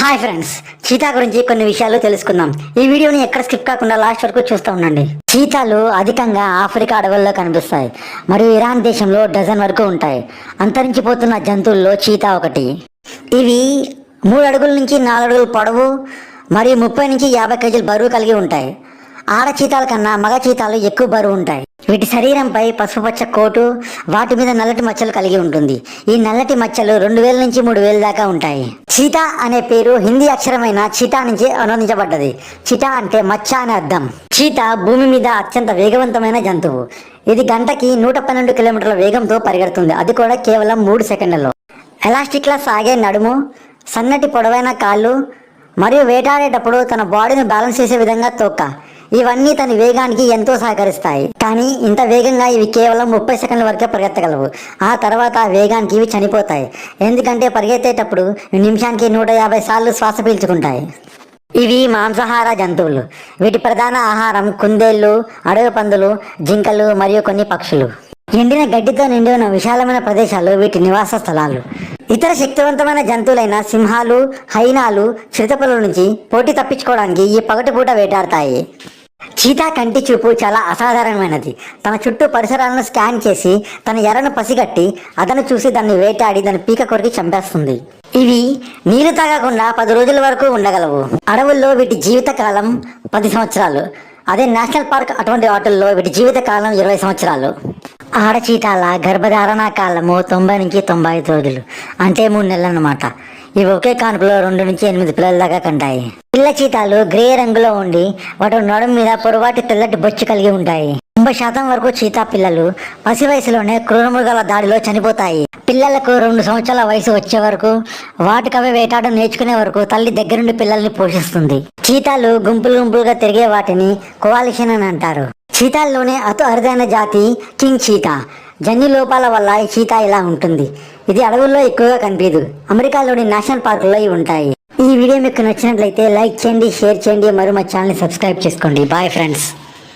Hi friends cheetah గురించి కొన్ని విషయాలు తెలుసుకుందాం. ఈ వీడియోని ఎక్కడ స్కిప్ కాకుండా లాస్ట్ వరకు చూస్తూ ఉండండి. చీతాలు అధికంగా ఆఫ్రికా అడవుల్లో కనిపిస్తాయి మరియు ఇరాన్ దేశంలో డజన్ వరకు ఉంటాయి. అంతరించిపోతున్న జంతువుల్లో చీతా ఒకటి. ఇవి మూడు అడుగుల నుంచి నాలుగు అడుగుల పొడవు మరియు ముప్పై నుంచి యాభై కేజీల బరువు కలిగి ఉంటాయి. ఆడ చీతాల కన్నా మగ చీతాలు ఎక్కువ బరువు ఉంటాయి. వీటి శరీరంపై పసుపుపచ్చ కోటు వాటి మీద నల్లటి మచ్చలు కలిగి ఉంటుంది. ఈ నల్లటి మచ్చలు రెండు వేల నుంచి మూడు వేల దాకా ఉంటాయి. చీతా అనే పేరు హిందీ అక్షరమైన చీతా నుంచి అనువదించబడ్డది. చీతా అంటే మచ్చ అనే అర్థం. చీతా భూమి మీద అత్యంత వేగవంతమైన జంతువు. ఇది గంటకి నూట పన్నెండు కిలోమీటర్ల వేగంతో పరిగెడుతుంది. అది కూడా కేవలం మూడు సెకండ్లలో. ఎలాస్టిక్లా సాగే నడుము సన్నటి పొడవైన కాళ్ళు మరియు వేటాడేటప్పుడు తన బాడీని బ్యాలెన్స్ చేసే విధంగా తోక. ఇవన్నీ తన వేగానికి ఎంతో సహకరిస్తాయి. కానీ ఇంత వేగంగా ఇవి కేవలం ముప్పై సెకండ్ల వరకే పరిగెత్తగలవు. ఆ తర్వాత ఆ వేగానికి ఇవి చనిపోతాయి. ఎందుకంటే పరిగెత్తేటప్పుడు నిమిషానికి నూట యాభై సార్లు శ్వాస పీల్చుకుంటాయి. ఇవి మాంసాహార జంతువులు. వీటి ప్రధాన ఆహారం కుందేళ్ళు అడవి పందులు జింకలు మరియు కొన్ని పక్షులు. ఎండిన గడ్డితో నిండి ఉన్న విశాలమైన ప్రదేశాలు వీటి నివాస స్థలాలు. ఇతర శక్తివంతమైన జంతువులైన సింహాలు హైనాలు చిరుతపుల నుంచి పోటీ తప్పించుకోవడానికి ఈ పగటిపూట వేటాడతాయి. చీతా కంటి చూపు చాలా అసాధారణమైనది. తన చుట్టూ పరిసరాలను స్కాన్ చేసి తన ఎర్రను పసిగట్టి అదను చూసి దాన్ని వేటాడి దాని పీక కొరికి చంపేస్తుంది. ఇవి నీరు తాగకుండా పది రోజుల వరకు ఉండగలవు. అడవుల్లో వీటి జీవితకాలం పది సంవత్సరాలు. అదే నేషనల్ పార్క్ అటువంటి వాటిల్లో వీటి జీవిత కాలం ఇరవై సంవత్సరాలు. ఆడచీతాల గర్భధారణ కాలము తొంభై నుంచి తొంభై ఐదు రోజులు. అంటే మూడు నెలలు అన్నమాట ఇవి ఒకే కానుకలో రెండు నుంచి ఎనిమిది పిల్లల దాకా కంటాయి. పిల్ల చీతాలు గ్రే రంగులో ఉండి వాటి నడుము మీద పొరపాటి తెల్లటి బొచ్చు కలిగి ఉంటాయి. తొంభై శాతం వరకు చీతా పిల్లలు పసి వయసులోనే క్రూరమృగాల దాడిలో చనిపోతాయి. పిల్లలకు రెండు సంవత్సరాల వయసు వచ్చే వరకు వాటికవే వేటాడడం నేర్చుకునే వరకు తల్లి దగ్గరుండి పిల్లల్ని పోషిస్తుంది. చీతాలు గుంపులు గుంపులుగా తిరిగే వాటిని కోవాలిషన్ అని అంటారు. చీతాల్లోనే అతి అరుదైన జాతి కింగ్ చీతా. జన్యు లోపాల వల్ల చీత ఇలా ఉంటుంది. ఇది అడవుల్లో ఎక్కువగా కనిపించదు. అమెరికాలోని నేషనల్ పార్కుల్లో ఇవి ఉంటాయి. ఈ వీడియో మీకు నచ్చినట్లయితే లైక్ చేయండి షేర్ చేయండి మరియు మా ఛానల్ని సబ్స్క్రైబ్ చేసుకోండి. Bye friends.